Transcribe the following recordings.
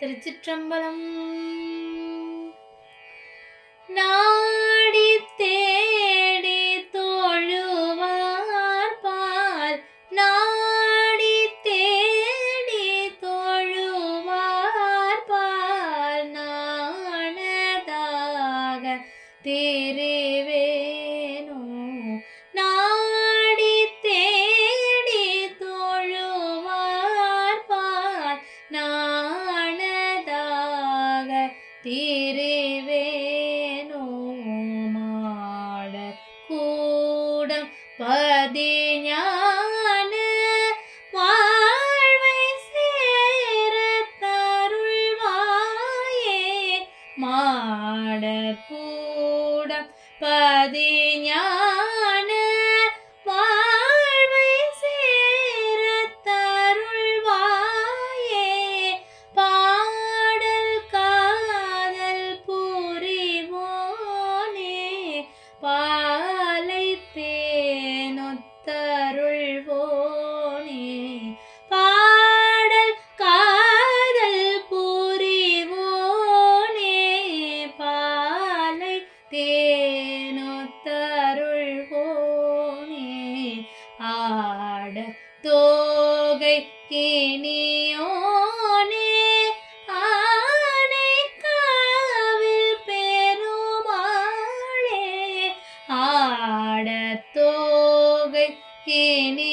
திருச்சிற்றம்பலம். நாடி தேடி தொழுவார் பால். நாடி தேடி தொழுவார் பால். நாணதாக தேரேவே திரிவேனோ மாட கூடம் பதிஞான வாழ்வை சேர தருள்வாயே தொகை கேணியோனே ஆனை காவில் பெருமாளே ஆடத்தோகை கேணி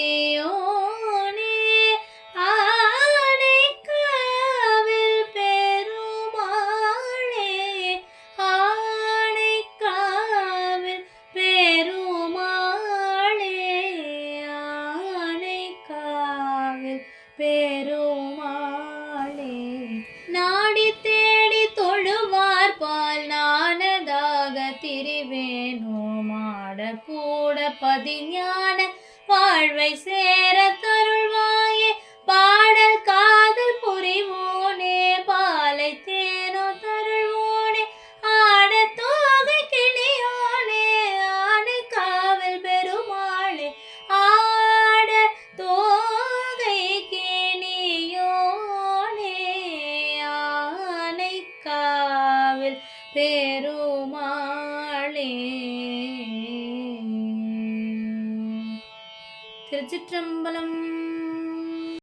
பெருமாளே நாடி தேடி தொழுவார் பால் நானதாக திரிவேனோமாட கூட பதிஞான வாழ்வை சேர தருள்வார். பெருமாளே. திருச்சிற்றம்பலம்